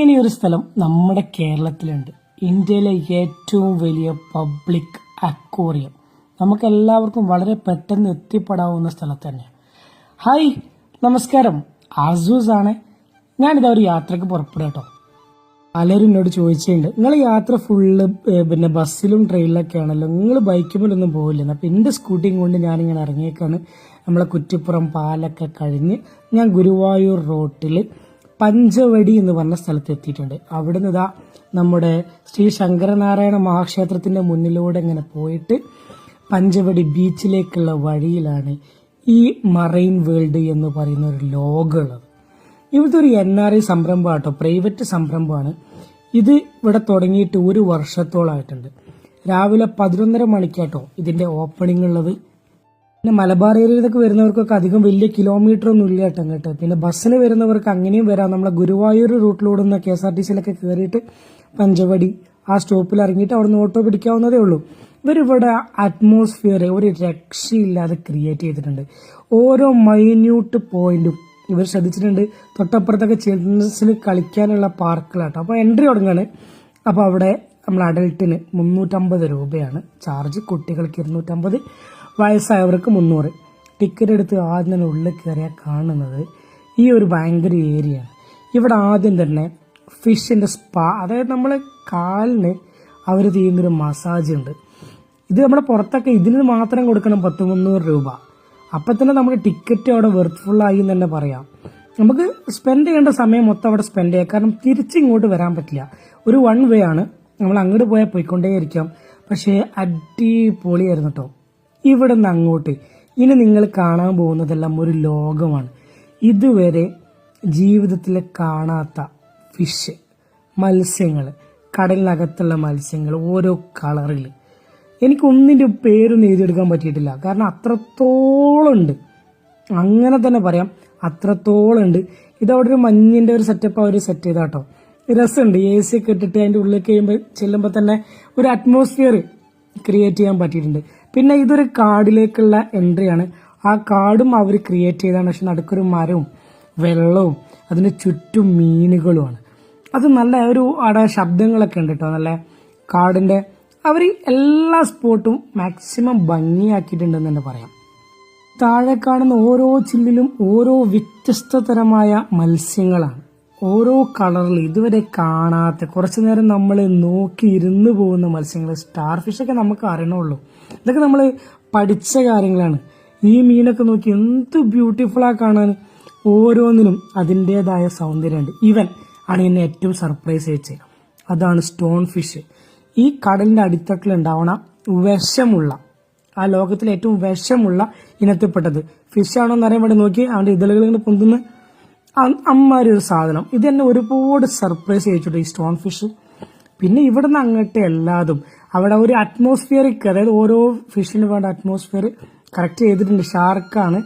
ഇങ്ങനെയൊരു സ്ഥലം നമ്മുടെ കേരളത്തിലുണ്ട്. ഇന്ത്യയിലെ ഏറ്റവും വലിയ പബ്ലിക് അക്വോറിയം. നമുക്ക് എല്ലാവർക്കും വളരെ പെട്ടെന്ന് എത്തിപ്പെടാവുന്ന സ്ഥലത്ത് തന്നെയാണ്. ഹായ് നമസ്കാരം. ആസൂസ് ആണ് ഞാനിതാ ഒരു യാത്രയ്ക്ക് പുറപ്പെടുക പലരും എന്നോട് ചോദിച്ചിട്ടുണ്ട് നിങ്ങൾ യാത്ര ഫുള്ള് പിന്നെ ബസ്സിലും ട്രെയിനിലൊക്കെ ആണല്ലോ? നിങ്ങൾ ബൈക്കുമ്പോഴൊന്നും പോകില്ല അപ്പം എന്റെ സ്കൂട്ടിയും കൊണ്ട് ഞാനിങ്ങനെ ഇറങ്ങിയേക്കാണ്. നമ്മളെ കുറ്റിപ്പുറം പാലൊക്കെ കഴിഞ്ഞ് ഞാൻ ഗുരുവായൂർ റോട്ടിൽ പഞ്ചവടി എന്ന് പറഞ്ഞ സ്ഥലത്ത് എത്തിയിട്ടുണ്ട്. അവിടുന്ന് ഇതാ നമ്മുടെ ശ്രീ ശങ്കരനാരായണ മഹാക്ഷേത്രത്തിന്റെ മുന്നിലൂടെ ഇങ്ങനെ പോയിട്ട് പഞ്ചവടി ബീച്ചിലേക്കുള്ള വഴിയിലാണ് ഈ മറൈൻ വേൾഡ് എന്ന് പറയുന്ന ഒരു ലോകമുള്ളത്. ഇവിടുത്തെ ഒരു എൻ ആർ ഐ സംരംഭം ആട്ടോ പ്രൈവറ്റ് സംരംഭമാണ്. ഇത് ഇവിടെ തുടങ്ങിയിട്ട് ഒരു വർഷത്തോളമായിട്ടുണ്ട് രാവിലെ പതിനൊന്നര മണിക്കാട്ടോ ഇതിന്റെ ഓപ്പണിംഗ് ഉള്ളത്. പിന്നെ മലബാർ ഏരിയയിലൊക്കെ വരുന്നവർക്കൊക്കെ അധികം വലിയ കിലോമീറ്റർ ഒന്നും ഇല്ല കേട്ടോ കേട്ടോ പിന്നെ ബസ്സിന് വരുന്നവർക്ക് അങ്ങനെയും വരാം. നമ്മളെ ഗുരുവായൂർ റൂട്ടിലൂടെ നിന്ന് കെ എസ് ആർ ടി സിയിലൊക്കെ കയറിയിട്ട് പഞ്ചവടി ആ സ്റ്റോപ്പിൽ ഇറങ്ങിയിട്ട് അവിടെ നിന്ന് ഓട്ടോ പിടിക്കാവുന്നതേ ഉള്ളൂ. ഇവരിവിടെ അറ്റ്മോസ്ഫിയർ ഒരു രക്ഷയില്ലാതെ ക്രിയേറ്റ് ചെയ്തിട്ടുണ്ട്. ഓരോ മൈന്യൂട്ട് പോയിന്റും ഇവർ ശ്രദ്ധിച്ചിട്ടുണ്ട്. തൊട്ടപ്പുറത്തൊക്കെ ചിൽഡ്രൻസിന് കളിക്കാനുള്ള പാർക്കുകളാട്ടോ. അപ്പോൾ എൻട്രി തുടങ്ങുകയാണ് അപ്പോൾ അവിടെ നമ്മൾ അഡൽട്ടിന് മുന്നൂറ്റമ്പത് രൂപയാണ് ചാർജ് കുട്ടികൾക്ക് ഇരുന്നൂറ്റമ്പത്. വയസ്സായവർക്ക് മുന്നൂറ്. ടിക്കറ്റ് എടുത്ത് ആദ്യം തന്നെ ഉള്ളിൽ കയറിയാൽ കാണുന്നത് ഈ ഒരു ഭയങ്കര ഏരിയ ഇവിടെ ആദ്യം തന്നെ ഫിഷിന്റെ സ്പാ അതായത് നമ്മളെ കാലിന് അവർ ചെയ്യുന്നൊരു മസാജ് ഉണ്ട്. ഇത് നമ്മുടെ പുറത്തൊക്കെ ഇതിന് മാത്രം കൊടുക്കണം പത്ത് മുന്നൂറ് രൂപ. അപ്പം തന്നെ നമ്മുടെ ടിക്കറ്റ് അവിടെ വെർത്ത്ഫുൾ ആയി എന്ന് തന്നെ പറയാം. നമുക്ക് സ്പെൻഡ് ചെയ്യേണ്ട സമയം മൊത്തം അവിടെ സ്പെൻഡ് ചെയ്യാം. കാരണം തിരിച്ചിങ്ങോട്ട് വരാൻ പറ്റില്ല. ഒരു വൺ വേ ആണ്. നമ്മൾ അങ്ങോട്ട് പോയാൽ പോയിക്കൊണ്ടേയിരിക്കാം. പക്ഷേ അടിപൊളിയായിരുന്നു കേട്ടോ ഇവിടെ നിന്ന് അങ്ങോട്ട്. ഇനി നിങ്ങൾ കാണാൻ പോകുന്നതെല്ലാം ഒരു ലോകമാണ്. ഇതുവരെ ജീവിതത്തിൽ കാണാത്ത ഫിഷ് മത്സ്യങ്ങൾ കടലിനകത്തുള്ള മത്സ്യങ്ങൾ ഓരോ കളറിൽ. എനിക്ക് ഒന്നിന്റെ പേരൊന്നും എഴുതിയെടുക്കാൻ പറ്റിയിട്ടില്ല. കാരണം അത്രത്തോളം ഉണ്ട് അങ്ങനെ തന്നെ പറയാം. അത്രത്തോളം ഉണ്ട് ഇതവിടെ ഒരു മഞ്ഞിന്റെ ഒരു സെറ്റപ്പ് അവർ സെറ്റ് ചെയ്താട്ടോ. രസമുണ്ട്. എ സി ഒക്കെ ഇട്ടിട്ട് അതിന്റെ ഉള്ളിൽ ചെല്ലുമ്പോൾ തന്നെ ഒരു അറ്റ്മോസ്ഫിയർ ക്രിയേറ്റ് ചെയ്യാൻ പറ്റിയിട്ടുണ്ട്. പിന്നെ ഇതൊരു കാടിലേക്കുള്ള എൻട്രിയാണ് ആ കാടും അവർ ക്രിയേറ്റ് ചെയ്താണ്. പക്ഷെ നടുക്കൊരു മരവും വെള്ളവും അതിന് ചുറ്റും മീനുകളുമാണ്. അത് നല്ല ഒരു അവിടെ ശബ്ദങ്ങളൊക്കെ ഉണ്ട് കേട്ടോ നല്ല കാടിന്റെ അവർ എല്ലാ സ്പോട്ടും മാക്സിമം ഭംഗിയാക്കിയിട്ടുണ്ടെന്ന് തന്നെ പറയാം. താഴെ കാണുന്ന ഓരോ ചില്ലിലും ഓരോ വ്യത്യസ്ത തരമായ മത്സ്യങ്ങളാണ്. ഓരോ കളറിൽ ഇതുവരെ കാണാത്ത കുറച്ചു നേരം നമ്മൾ നോക്കി ഇരുന്ന് പോകുന്ന മത്സ്യങ്ങൾ സ്റ്റാർ ഫിഷൊക്കെ നമുക്ക് അറിയണുള്ളൂ. ഇതൊക്കെ നമ്മൾ പഠിച്ച കാര്യങ്ങളാണ്. ഈ മീനൊക്കെ നോക്കി എന്ത് ബ്യൂട്ടിഫുൾ ആ കാണാൻ. ഓരോന്നിനും അതിന്റെതായ സൗന്ദര്യമുണ്ട്. ഇവൻ ആണ് എന്നെ ഏറ്റവും സർപ്രൈസ് ചെയ്യിച്ചത് അതാണ് സ്റ്റോൺ ഫിഷ് ഈ കടലിന്റെ അടിത്തട്ടിലുണ്ടാവണ വിഷമുള്ള ആ ലോകത്തിലെ ഏറ്റവും വിഷമുള്ള ഇനത്തിൽപ്പെട്ടത്. ഫിഷ് ആണോ എന്ന് അറിയാൻ വേണ്ടി നോക്കി അവന്റെ ഇതളുകൾ ഇങ്ങനെ പൊന്തുന്ന. അമ്മാരി ഒരു സാധനം. ഇത് എന്നെ ഒരുപാട് സർപ്രൈസ് ചെയ്യിച്ചിട്ട് ഈ സ്റ്റോൺ ഫിഷ് പിന്നെ ഇവിടുന്ന് അങ്ങോട്ട് എല്ലാതും. അവിടെ ഒരു അറ്റ്മോസ്ഫിയറിക് അതായത് ഓരോ ഫിഷിന് വേണ്ട അറ്റ്മോസ്ഫിയർ കറക്റ്റ് ചെയ്തിട്ടുണ്ട്. ഷാർക്കാണ്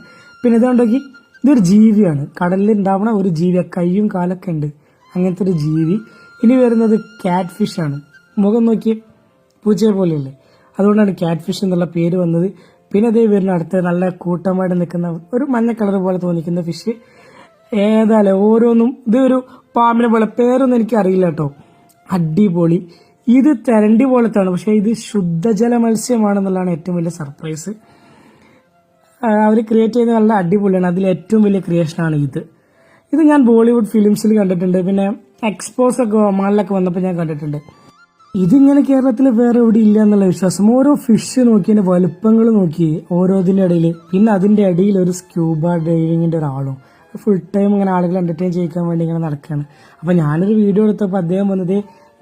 പിന്നെ ഇതുകൊണ്ടെങ്കിൽ ഇതൊരു ജീവിയാണ്. കടലിൽ ഉണ്ടാവുന്ന ഒരു ജീവി കൈയും കാലൊക്കെ ഉണ്ട്. അങ്ങനത്തെ ഒരു ജീവി. ഇനി വരുന്നത് കാറ്റ് ഫിഷാണ് മുഖം നോക്കി പൂച്ചയെ പോലെയല്ലേ? അതുകൊണ്ടാണ് കാറ്റ് ഫിഷ് എന്നുള്ള പേര് വന്നത്. പിന്നെ അതേ വരുന്ന അടുത്ത് നല്ല കൂട്ടമായിട്ട് നിൽക്കുന്ന ഒരു മഞ്ഞ കളർ പോലെ തോന്നിക്കുന്ന ഫിഷ് ഏതായാലും ഓരോന്നും ഇതൊരു പാമ്പിനെ പോലെ പേരൊന്നും എനിക്ക് അറിയില്ല കേട്ടോ. അടിപൊളി. ഇത് തെരണ്ടി പോലത്താണ് പക്ഷെ ഇത് ശുദ്ധജല മത്സ്യമാണെന്നുള്ളതാണ് ഏറ്റവും വലിയ സർപ്രൈസ് അവർ ക്രിയേറ്റ് ചെയ്ത നല്ല അടിപൊളിയാണ്. അതിൽ ഏറ്റവും വലിയ ക്രിയേഷനാണ് ഇത്. ഇത് ഞാൻ ബോളിവുഡ് ഫിലിംസിൽ കണ്ടിട്ടുണ്ട്. പിന്നെ എക്സ്പോസ് ഒക്കെ ഒമാനിലൊക്കെ വന്നപ്പോൾ ഞാൻ കണ്ടിട്ടുണ്ട്. ഇതിങ്ങനെ കേരളത്തിൽ വേറെ എവിടെ ഇല്ല എന്നുള്ള വിശ്വാസം. ഓരോ ഫിഷ് നോക്കി വലുപ്പങ്ങൾ നോക്കി ഓരോതിന്റെ ഇടയിൽ പിന്നെ അതിന്റെ ഇടയിൽ ഒരു സ്ക്യൂബ ഡ്രൈവിങ്ങിന്റെ ഒരാളും. ഫുൾ ടൈം ഇങ്ങനെ ആളുകൾ എന്റർടൈൻ ചെയ്യിക്കാൻ വേണ്ടി ഇങ്ങനെ നടക്കുകയാണ് അപ്പോൾ ഞാനൊരു വീഡിയോ എടുത്തപ്പോൾ അദ്ദേഹം വന്നത്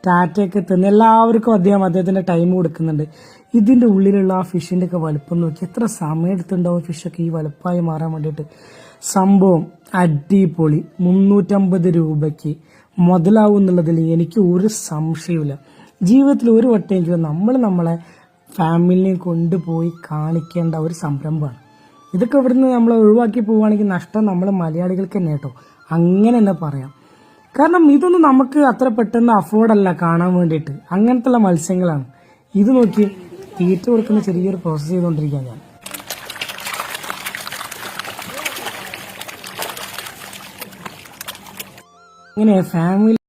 ടാറ്റയൊക്കെ തന്നെ എല്ലാവർക്കും അദ്ദേഹം അദ്ദേഹത്തിന്റെ ടൈം കൊടുക്കുന്നുണ്ട്. ഇതിന്റെ ഉള്ളിലുള്ള ആ ഫിഷിന്റെ ഒക്കെ വലുപ്പം നോക്കി എത്ര സമയം എടുത്തുണ്ടാവും ഫിഷൊക്കെ ഈ വലുപ്പമായി മാറാൻ വേണ്ടിയിട്ട്. സംഭവം അടിപൊളി. മുന്നൂറ്റമ്പത് രൂപയ്ക്ക് മുതലാവും എന്നുള്ളതിൽ എനിക്ക് ഒരു സംശയമില്ല ജീവിതത്തിൽ ഒരു വട്ടമെങ്കിലും നമ്മൾ നമ്മളെ ഫാമിലിനെയും കൊണ്ടുപോയി കാണിക്കേണ്ട ഒരു സംരംഭമാണ്. ഇതൊക്കെ ഇവിടുന്ന് നമ്മൾ ഒഴിവാക്കി പോവുകയാണെങ്കിൽ നഷ്ടം നമ്മൾ മലയാളികൾക്ക് തന്നെ കേട്ടോ. അങ്ങനെ തന്നെ പറയാം. കാരണം ഇതൊന്നും നമുക്ക് അത്ര പെട്ടെന്ന് അഫോർഡല്ല കാണാൻ വേണ്ടിയിട്ട്. അങ്ങനത്തെ മത്സ്യങ്ങളാണ്. ഇത് നോക്കി തീറ്റ കൊടുക്കുന്ന ചെറിയൊരു പ്രോസസ്സ് ചെയ്തുകൊണ്ടിരിക്കുക ഞാൻ. ഇങ്ങനെ ഫാമിലി